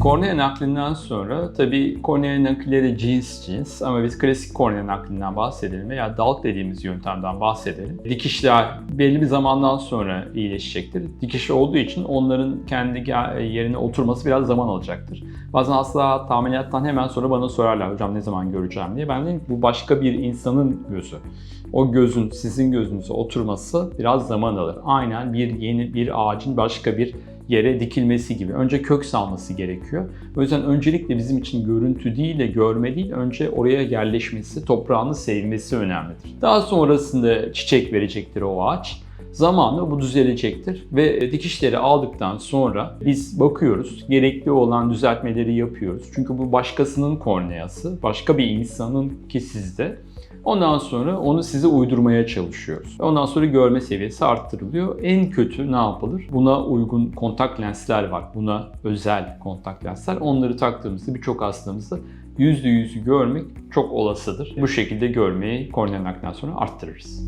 Kornea naklinden sonra tabii kornea nakilleri cins cins ama biz klasik kornea naklinden bahsedelim veya dalk dediğimiz yöntemden bahsedelim. Dikişler belli bir zamandan sonra iyileşecektir. Dikiş olduğu için onların kendi yerine oturması biraz zaman alacaktır. Bazen hastalar ameliyattan hemen sonra bana sorarlar hocam ne zaman göreceğim diye. Ben dedim bu başka bir insanın gözü. O gözün sizin gözünüze oturması biraz zaman alır. Aynen bir yeni bir ağacın başka bir yere dikilmesi gibi. Önce kök salması gerekiyor. O yüzden öncelikle bizim için görüntü değil de görme değil, önce oraya yerleşmesi, toprağını sevmesi önemlidir. Daha sonrasında çiçek verecektir o ağaç. Zamanla bu düzelecektir ve dikişleri aldıktan sonra biz bakıyoruz, gerekli olan düzeltmeleri yapıyoruz. Çünkü bu başkasının korneası, başka bir insanın ki sizde. Ondan sonra onu size uydurmaya çalışıyoruz. Ondan sonra görme seviyesi arttırılıyor. En kötü ne yapılır? Buna uygun kontak lensler var. Buna özel kontak lensler. Onları taktığımızda birçok hastamızda yüzde yüzü görmek çok olasıdır. Bu şekilde görmeyi kornea naklinden sonra arttırırız.